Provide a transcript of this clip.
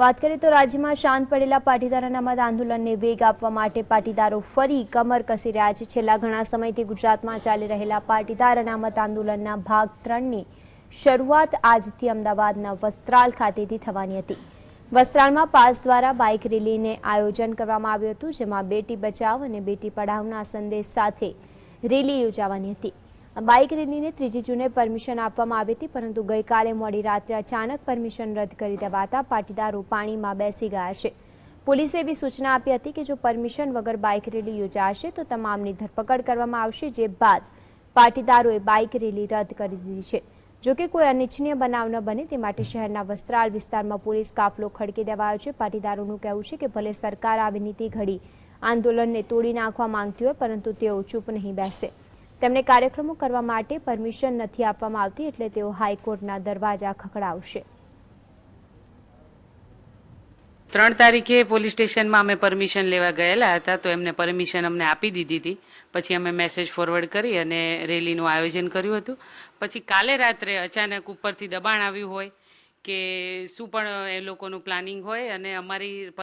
વાત કરીએ તો રાજ્યમાં શાંત પડેલા પાટીદાર અનામત આંદોલનને વેગ આપવા માટે પાટીદારો ફરી કમર કસી રહ્યા છે. છેલ્લા ઘણા સમયથી ગુજરાતમાં ચાલી રહેલા પાટીદાર અનામત આંદોલનના ભાગ ત્રણની શરૂઆત આજથી અમદાવાદના વસ્ત્રાલ ખાતેથી થવાની હતી. વસ્ત્રાલમાં પાસ દ્વારા બાઇક રેલીને આયોજન કરવામાં આવ્યું હતું, જેમાં બેટી બચાવ અને બેટી પઢાવના સંદેશ સાથે રેલી યોજાવાની હતી. બાઇક રેલીને ત્રીજી જૂને પરમિશન આપવામાં આવી હતી, પરંતુ ગઈકાલે મોડી રાત્રે અચાનક પરમિશન રદ કરી દેવાતા પાટીદારો પાણીમાં બેસી ગયા છે. પોલીસે એવી સૂચના આપી હતી કે જો પરમિશન વગર બાઇક રેલી યોજાશે, તો તમામની ધરપકડ કરવામાં આવશે, જે બાદ પાટીદારોએ બાઇક રેલી રદ કરી દીધી છે. જોકે કોઈ અનિચ્છનીય બનાવ ન બને, તે માટે શહેરના વસ્ત્રાલ વિસ્તારમાં પોલીસ કાફલો ખડકી દેવાયો છે. પાટીદારોનું કહેવું છે કે ભલે સરકાર આવી નીતિ ઘડી આંદોલનને તોડી નાખવા માંગતી હોય, પરંતુ તેઓ ચૂપ નહીં બેસે. તેમને કાર્યક્રમો કરવા માટે પરમિશન નથી આપવામાં આવતી એટલે તેઓ હાઈકોર્ટના દરવાજા ખખડાવશે. ત્રણ તારીખે પોલીસ સ્ટેશનમાં અમે પરમિશન લેવા ગયેલા હતા, તો એમને પરમિશન અમને આપી દીધી હતી. પછી અમે મેસેજ ફોરવર્ડ કરી અને રેલીનું આયોજન કર્યું હતું. પછી કાલે રાત્રે અચાનક ઉપરથી દબાણ આવ્યું હોય કે શું પણ એ લોકોનું પ્લાનિંગ હોય અને અમારી